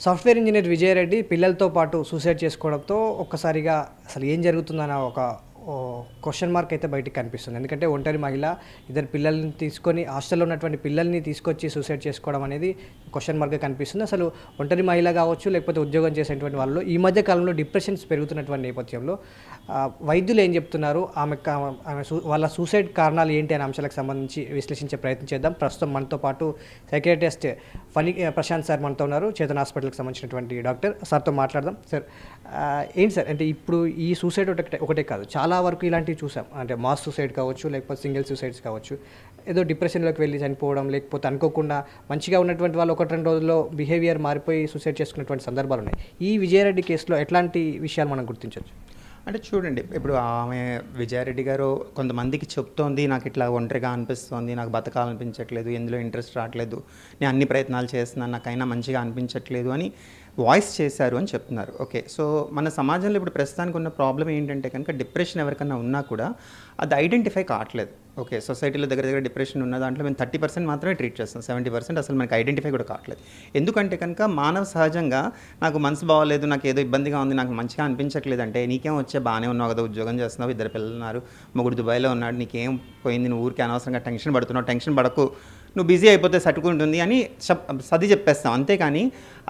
Software engineer Vijaya Reddy పిల్లలతో పాటు suicide చేసుకోవడంతో ఒక్కసారిగా అసలు ఏం జరుగుతుందన్న ఒక క్వశ్చన్ మార్క్ అయితే బయటికి కనిపిస్తుంది. ఎందుకంటే ఒంటరి మహిళ ఇద్దరు పిల్లల్ని తీసుకొని హాస్టల్లో ఉన్నటువంటి పిల్లల్ని తీసుకొచ్చి సూసైడ్ చేసుకోవడం అనేది క్వశ్చన్ మార్క్ కనిపిస్తుంది. అసలు ఒంటరి మహిళ కావచ్చు లేకపోతే ఉద్యోగం చేసేటువంటి వాళ్ళు ఈ మధ్య కాలంలో డిప్రెషన్స్ పెరుగుతున్నటువంటి నేపథ్యంలో వైద్యులు ఏం చెప్తున్నారు? ఆమె ఆమె సూ- వాళ్ళ సూసైడ్ కారణాలు ఏంటి అనే అంశాలకు సంబంధించి విశ్లేషించే ప్రయత్నం చేద్దాం. ప్రస్తుతం మనతో పాటు సైకియాట్రిస్ట్ ఫణి ప్రశాంత్ సార్ మనతో ఉన్నారు. చేతన్ హాస్పిటల్కి సంబంధించినటువంటి డాక్టర్ సార్తో మాట్లాడదాం. సార్ ఏంటి సార్? అంటే ఇప్పుడు ఈ సూసైడ్ ఒకటే ఒకటే కాదు. చాలా వరకు ఇలాంటివి చూసాం. అంటే మాస్ సూసైడ్ కావచ్చు లేకపోతే సింగిల్ సూసైడ్స్ కావచ్చు. ఏదో డిప్రెషన్లోకి వెళ్ళి చనిపోవడం లేకపోతే అనుకోకుండా మంచిగా ఉన్నటువంటి వాళ్ళు ఒకటి రెండు రోజుల్లో బిహేవియర్ మారిపోయి సూసైడ్ చేసుకున్నటువంటి సందర్భాలు ఉన్నాయి. ఈ విజయారెడ్డి కేసులో ఎట్లాంటి విషయాలు మనం గుర్తించవచ్చు? అంటే చూడండి ఇప్పుడు ఆమె విజయారెడ్డి గారు కొంతమందికి చెప్తోంది నాకు ఇట్లా ఒంటరిగా అనిపిస్తోంది నాకు బతకాలనిపించట్లేదు ఎందులో ఇంట్రెస్ట్ రావట్లేదు నేను అన్ని ప్రయత్నాలు చేస్తున్నాను నాకైనా మంచిగా అనిపించట్లేదు అని వాయిస్ చేశారు అని చెప్తున్నారు. ఓకే. సో మన సమాజంలో ఇప్పుడు ప్రస్తుతానికి ఉన్న ప్రాబ్లం ఏంటంటే కనుక డిప్రెషన్ ఎవరికైనా ఉన్నా కూడా అది ఐడెంటిఫై కావట్లేదు. ఓకే. సొసైటీలో దగ్గర దగ్గర డిప్రెషన్ ఉన్న దాంట్లో మేము థర్టీ పర్సెంట్ మాత్రమే ట్రీట్ చేస్తాం. సెవెంటీ పర్సెంట్ అసలు మనకి ఐడెంటిఫై కూడా కావట్లేదు. ఎందుకంటే కనుక మానవ సహజంగా నాకు మనసు బాగోలేదు నాకు ఏదో ఇబ్బందిగా ఉంది నాకు మంచిగా అనిపించట్లేదు అంటే నీకేం వచ్చే బాగానే ఉన్నావు కదా ఉద్యోగం చేస్తున్నావు ఇద్దరు పిల్లలు ఉన్నారు మొగుడు దుబాయ్లో ఉన్నాడు నీకేం పోయింది నువ్వు ఊరికి అనవసరంగా టెన్షన్ పడుతున్నావు టెన్షన్ పడకు నువ్వు బిజీ అయిపోతే సట్టుకుంటుంది అని సది చెప్పేస్తావు చెప్పేస్తాం. అంతేకాని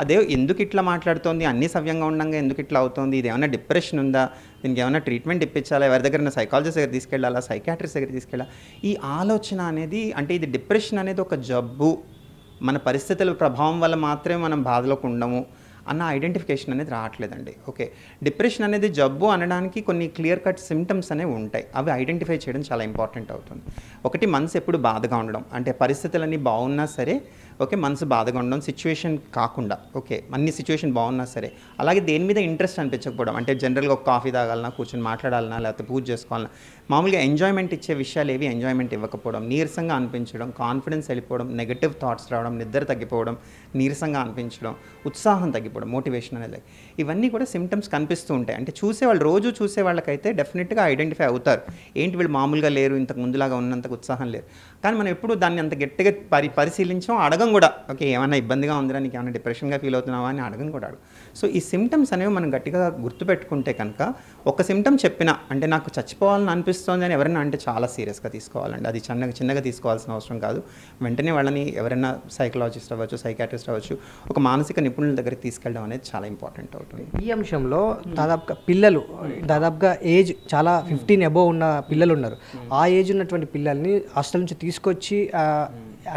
అదే ఎందుకు ఇట్లా మాట్లాడుతోంది? అన్ని సవ్యంగా ఉండగా ఎందుకు ఇట్లా అవుతోంది? ఇది ఏమైనా డిప్రెషన్ ఉందా? దీనికి ఏమైనా ట్రీట్మెంట్ ఇప్పించాలా? ఎవరి దగ్గర సైకాలజిస్ట్ దగ్గర తీసుకెళ్ళాలా? సైకాట్రిస్ట్ దగ్గర తీసుకెళ్ళాలా ఈ ఆలోచన అనేది అంటే ఇది డిప్రెషన్ అనేది ఒక జబ్బు. మన పరిస్థితుల ప్రభావం వల్ల మాత్రమే మనం బాధలోకి ఉండము. అన్న ఐడెంటిఫికేషన్ అనేది రావట్లేదండి. ఓకే. డిప్రెషన్ అనేది జబ్బు అనడానికి కొన్ని క్లియర్ కట్ సిమ్టమ్స్ అనేవి ఉంటాయి. అవి ఐడెంటిఫై చేయడం చాలా ఇంపార్టెంట్ అవుతుంది. ఒకటి మనసు ఎప్పుడు బాధగా ఉండడం. అంటే పరిస్థితులన్నీ బాగున్నా సరే ఓకే మనసు బాధగా ఉండడం సిచ్యువేషన్ కాకుండా ఓకే అన్ని సిచ్యువేషన్ బాగున్నా సరే. అలాగే దేని మీద ఇంట్రెస్ట్ అనిపించకపోవడం అంటే జనరల్గా ఒక కాఫీ తాగాలన్నా కూర్చొని మాట్లాడాలన్నా లేకపోతే పూజ చేసుకోవాలన్నా మామూలుగా ఎంజాయ్మెంట్ ఇచ్చే విషయాలు ఏవి ఎంజాయ్మెంట్ ఇవ్వకపోవడం నీరసంగా అనిపించడం కాన్ఫిడెన్స్ వెళ్ళిపోవడం నెగటివ్ థాట్స్ రావడం నిద్ర తగ్గిపోవడం నీరసంగా అనిపించడం ఉత్సాహం తగ్గిపోవడం మోటివేషన్ అనేది ఇవన్నీ కూడా సిమ్టమ్స్ కనిపిస్తూ ఉంటాయి. అంటే చూసేవాళ్ళు రోజు చూసే వాళ్ళకైతే డెఫినెట్గా ఐడెంటిఫై అవుతారు. ఏంటి వీళ్ళు మామూలుగా లేరు ఇంతకు ముందులాగా ఉన్నంత ఉత్సాహం లేరు కానీ మనం ఎప్పుడు దాన్ని అంత గట్టిగా పరి పరిశీలించాం అడగం కూడా. ఓకే ఏమైనా ఇబ్బందిగా ఉందిరా నీకు ఏమైనా డిప్రెషన్గా ఫీల్ అవుతున్నావా అని అడగం కూడా అడుగు. సో ఈ సిమ్టమ్స్ అనేవి మనం గట్టిగా గుర్తుపెట్టుకుంటే కనుక ఒక సిమ్టమ్ చెప్పినా అంటే నాకు చచ్చిపోవాలని అనిపిస్తోంది అని ఎవరైనా అంటే చాలా సీరియస్గా తీసుకోవాలండి. అది చిన్నగా చిన్నగా తీసుకోవాల్సిన అవసరం కాదు. వెంటనే వాళ్ళని ఎవరైనా సైకలాజిస్ట్ అవ్వచ్చు సైకాట్రిస్ట్ అవ్వచ్చు ఒక మానసిక నిపుణుల దగ్గరికి తీసుకెళ్ళడం అనేది చాలా ఇంపార్టెంట్ అవుతుంది. ఈ అంశంలో దాదాపుగా పిల్లలు దాదాపుగా ఏజ్ చాలా ఫిఫ్టీన్ అబోవ్ ఉన్న పిల్లలు ఉన్నారు ఆ ఏజ్ ఉన్నటువంటి పిల్లల్ని హాస్టల్ నుంచి తీసుకొచ్చి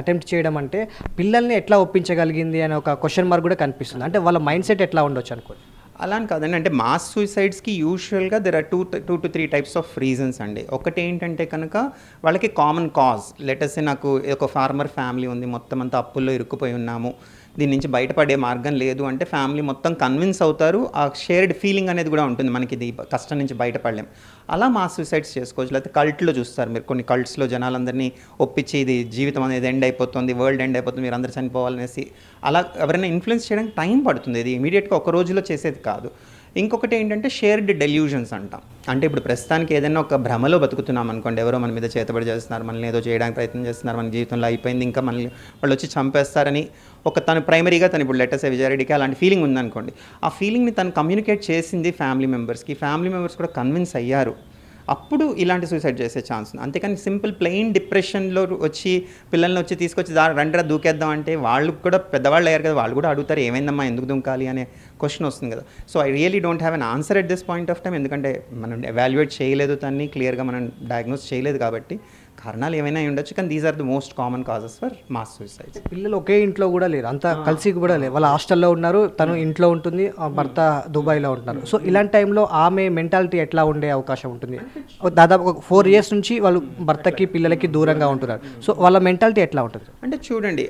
అటెంప్ట్ చేయడం అంటే పిల్లల్ని ఎట్లా ఒప్పించగలిగింది అనే ఒక క్వశ్చన్ మార్క్ కూడా కనిపిస్తుంది. అంటే వాళ్ళ మైండ్ సెట్ ఎట్లా ఉండొచ్చు అనుకోండి. అలా అని కాదండి. అంటే మాస్ సూసైడ్స్కి యూజువల్గా there are two two to three types of reasons అండి. ఒకటి ఏంటంటే కనుక వాళ్ళకి కామన్ కాజ్ లెటర్స్ నాకు ఒక ఫార్మర్ ఫ్యామిలీ ఉంది. మొత్తం అంతా అప్పుల్లో ఇరుక్కుపోయి ఉన్నాము. దీని నుంచి బయటపడే మార్గం లేదు అంటే ఫ్యామిలీ మొత్తం కన్విన్స్ అవుతారు. ఆ షేర్డ్ ఫీలింగ్ అనేది కూడా ఉంటుంది మనకి ఇది కష్టం నుంచి బయటపడలేం. అలా మా సూసైడ్స్ చేసుకోవచ్చు. లేకపోతే కల్ట్లో చూస్తారు మీరు కొన్ని కల్ట్స్లో జనాలందరినీ ఒప్పించి ఇది జీవితం అనేది ఎండ్ అయిపోతుంది వరల్డ్ ఎండ్ అయిపోతుంది మీరు అందరూ చనిపోవాలనేసి. అలా ఎవరైనా ఇన్ఫ్లుయెన్స్ చేయడానికి టైం పడుతుంది. ఇది ఇమీడియట్గా ఒక రోజులో చేసేది కాదు. ఇంకొకటి ఏంటంటే షేర్డ్ డెల్యూజన్స్ అంటాం. అంటే ఇప్పుడు ప్రస్తుతానికి ఏదైనా ఒక భ్రమలో బతుకుతున్నాం అనుకోండి ఎవరో మన మీద చేతబడి చేస్తున్నారు మనల్ని ఏదో చేయడానికి ప్రయత్నం చేస్తున్నారు మన జీవితంలో అయిపోయింది ఇంకా మనల్ని వాళ్ళు వచ్చి చంపేస్తారని ఒక తను ప్రైమరీగా తను ఇప్పుడు లెటర్స్ విజయారెడ్డికి అలాంటి ఫీలింగ్ ఉందనుకోండి. ఆ ఫీలింగ్ని తను కమ్యూనికేట్ చేసింది ఫ్యామిలీ మెంబర్స్కి ఫ్యామిలీ మెంబర్స్ కూడా కన్విన్స్ అయ్యారు. అప్పుడు ఇలాంటి సూసైడ్ చేసే ఛాన్స్ ఉంది. అంతేకాని సింపుల్ ప్లెయిన్ డిప్రెషన్లో వచ్చి పిల్లల్ని వచ్చి తీసుకొచ్చి దా రండిరా దూకేద్దాం అంటే వాళ్ళు కూడా పెద్దవాళ్ళు అయ్యారు కదా వాళ్ళు కూడా అడుగుతారు ఏమైందమ్మా ఎందుకు దుంకాలి? అనే క్వశ్చన్ వస్తుంది కదా. So I really don't have an answer at this point of time ఎందుకంటే మనం ఎవాల్యుయేట్ చేయలేదు దాన్ని క్లియర్గా మనం డయాగ్నోస్ చేయలేదు కాబట్టి. కారణాలు ఏమైనా ఉండొచ్చు కానీ these are the most common causes for mass suicides పిల్లలు ఒకే ఇంట్లో కూడా లేరు అంతా కలిసి కూడా లేరు. వాళ్ళ హాస్టల్లో ఉన్నారు తను ఇంట్లో ఉంటుంది భర్త దుబాయ్లో ఉంటున్నారు. సో ఇలాంటి టైంలో ఆమె మెంటాలిటీ ఎట్లా ఉండే అవకాశం ఉంటుంది? ఓ దాదాపు ఒక ఫోర్ ఇయర్స్ నుంచి వాళ్ళు భర్తకి పిల్లలకి దూరంగా ఉంటున్నారు. సో వాళ్ళ మెంటాలిటీ ఎట్లా ఉంటుంది? అంటే చూడండి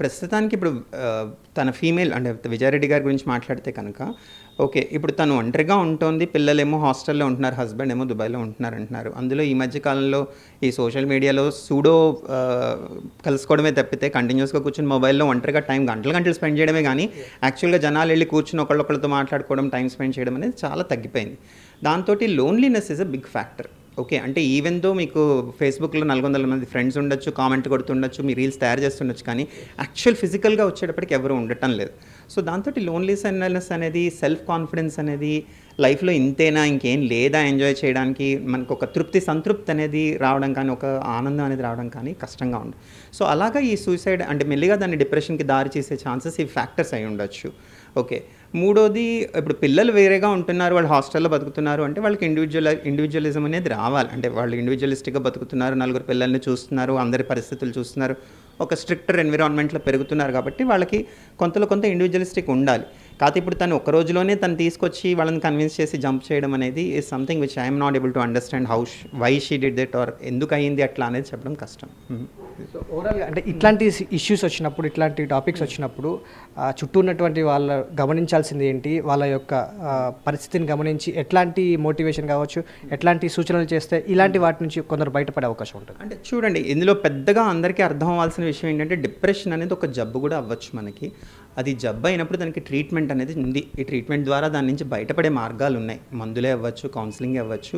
ప్రస్తుతానికి ఇప్పుడు తన ఫీమేల్ అంటే విజయారెడ్డి గారి గురించి మాట్లాడితే కనుక ఓకే ఇప్పుడు తను ఒంటరిగా ఉంటుంది పిల్లలేమో హాస్టల్లో ఉంటున్నారు హస్బెండ్ ఏమో దుబాయ్లో ఉంటున్నారు అంటున్నారు. అందులో ఈ మధ్య కాలంలో ఈ సోషల్ మీడియాలో సూడో కలుసుకోవడమే తప్పితే కంటిన్యూస్గా కూర్చొని మొబైల్లో ఒంటరిగా టైం గంటలు గంటలు స్పెండ్ చేయడమే కానీ యాక్చువల్గా జనాలు వెళ్ళి కూర్చుని ఒకళ్ళొకళ్ళతో మాట్లాడుకోవడం టైం స్పెండ్ చేయడం అనేది చాలా తగ్గిపోయింది. దాంతో loneliness is a big factor. Okay అంటే ఈవెన్ దో మీకు ఫేస్బుక్లో నాలుగు వందల మంది ఫ్రెండ్స్ ఉండొచ్చు కామెంట్ కొడుతుండొచ్చు మీ రీల్స్ తయారు చేస్తుండొచ్చు కానీ యాక్చువల్ ఫిజికల్గా వచ్చేటప్పటికి ఎవరు ఉండటం లేదు. సో దాంతో లోన్లీనెస్ అనేది సెల్ఫ్ కాన్ఫిడెన్స్ అనేది లైఫ్లో ఇంతేనా ఇంకేం లేదా ఎంజాయ్ చేయడానికి మనకు ఒక తృప్తి సంతృప్తి అనేది రావడం కానీ ఒక ఆనందం అనేది రావడం కానీ కష్టంగా ఉంది సో అలాగా ఈ సూసైడ్ అంటే మెల్లిగా దాన్ని డిప్రెషన్కి దారి చేసే ఛాన్సెస్ ఈ ఫ్యాక్టర్స్ అయి ఉండొచ్చు. ఓకే మూడోది ఇప్పుడు పిల్లలు వేరేగా ఉంటున్నారు వాళ్ళు హాస్టల్లో బతుకుతున్నారు అంటే వాళ్ళకి ఇండివిజువల్ ఇండివిజువలిజం అనేది రావాలి. అంటే వాళ్ళు ఇండివిజువలిస్టిక్గా బతుకుతున్నారు నలుగురు పిల్లల్ని చూస్తున్నారు అందరి పరిస్థితులు చూస్తున్నారు. ఒక స్ట్రిక్టర్ ఎన్విరాన్మెంట్లో పెరుగుతున్నారు కాబట్టి వాళ్ళకి కొంతలో కొంత ఇండివిజువలిస్టిక్ ఉండాలి. కాకపోతే ఇప్పుడు తను ఒక రోజులోనే తను తీసుకొచ్చి వాళ్ళని కన్విన్స్ చేసి జంప్ చేయడం అనేది is something which I'm not able to understand how why she did that or ఎందుకు అయ్యింది అట్లా అనేది చెప్పడం కష్టం. సో ఓవరాల్గా అంటే ఇట్లాంటి ఇష్యూస్ వచ్చినప్పుడు ఇట్లాంటి టాపిక్స్ వచ్చినప్పుడు ఆ, చుట్టూ ఉన్నటువంటి వాళ్ళ గమనించాల్సింది ఏంటి? వాళ్ళ యొక్క పరిస్థితిని గమనించి ఎట్లాంటి మోటివేషన్ కావచ్చు ఎట్లాంటి సూచనలు చేస్తే ఇలాంటి వాటి నుంచి కొందరు బయటపడే అవకాశం ఉంటుంది. అంటే చూడండి ఇందులో పెద్దగా అందరికీ అర్థం అవ్వాల్సిన విషయం ఏంటంటే డిప్రెషన్ అనేది ఒక జబ్బు కూడా అవ్వచ్చు మనకి. అది జబ్బు అయినప్పుడు దానికి ట్రీట్మెంట్ అనేది ఉంది. ఈ ట్రీట్మెంట్ ద్వారా దాని నుంచి బయటపడే మార్గాలు ఉన్నాయి. మందులే అవ్వచ్చు కౌన్సిలింగ్ అవ్వచ్చు.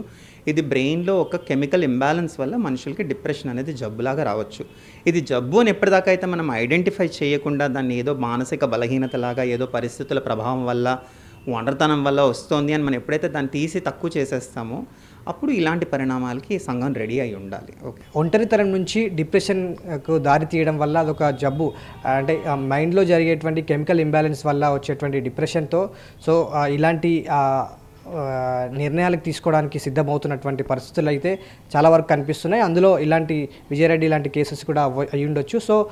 ఇది బ్రెయిన్లో ఒక కెమికల్ ఇంబ్యాలెన్స్ వల్ల మనుషులకి డిప్రెషన్ అనేది జబ్బులాగా రావచ్చు. ఇది జబ్బు అని ఎప్పటిదాకా అయితే మనం ఐడెంటిఫై చేయకుండా దాన్ని ఏదో మానసిక బలహీనతలాగా ఏదో పరిస్థితుల ప్రభావం వల్ల ఒంటరితనం వల్ల వస్తోంది అని మనం ఎప్పుడైతే దాన్ని తీసి తక్కువ చేసేస్తామో అప్పుడు ఇలాంటి పరిణామాలకి సంఘం రెడీ అయి ఉండాలి. ఓకే. ఒంటరితనం నుంచి డిప్రెషన్కు దారి తీయడం వల్ల అదొక జబ్బు. అంటే మైండ్లో జరిగేటువంటి కెమికల్ ఇంబ్యాలెన్స్ వల్ల వచ్చేటువంటి డిప్రెషన్తో. సో ఇలాంటి నిర్ణయాలకు తీసుకోవడానికి సిద్ధమవుతున్నటువంటి పరిస్థితులు అయితే చాలా వరకు కనిపిస్తున్నాయి. అందులో ఇలాంటి విజయరెడ్డి ఇలాంటి కేసెస్ కూడా అవ్వ- అయి ఉండొచ్చు సో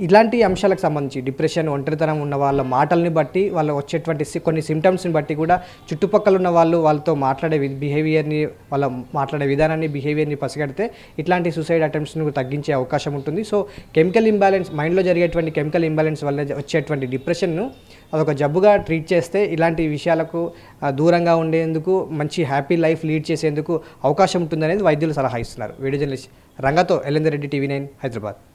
ఇలాంటి అంశాలకు సంబంధించి డిప్రెషన్ ఒంటరితనం ఉన్న వాళ్ళ మాటల్ని బట్టి వాళ్ళు వచ్చేటువంటి సి- కొన్ని సిమ్టమ్స్ని బట్టి కూడా చుట్టుపక్కల ఉన్న వాళ్ళు వాళ్ళతో మాట్లాడే బిహేవియర్ని వాళ్ళ మాట్లాడే విధానాన్ని బిహేవియర్ని పసిగడితే ఇట్లాంటి సూసైడ్ అటెంప్ట్స్ను తగ్గించే అవకాశం ఉంటుంది. సో కెమికల్ ఇంబ్యాలెన్స్ మైండ్లో జరిగేటువంటి కెమికల్ ఇంబ్యాలెన్స్ వల్ల వచ్చేటువంటి డిప్రెషన్ను అదొక జబ్బుగా ట్రీట్ చేస్తే ఇలాంటి విషయాలకు దూరంగా ఆరోగ్యంగా ఉండేందుకు మంచి హ్యాపీ లైఫ్ లీడ్ చేసేందుకు అవకాశం ఉంటుందనేది వైద్యులు సలహా ఇస్తున్నారు. వీడియో జర్నలిస్ట్ రంగతో ఎల్ఎందర్ రెడ్డి టీవీ నైన్ హైదరాబాద్.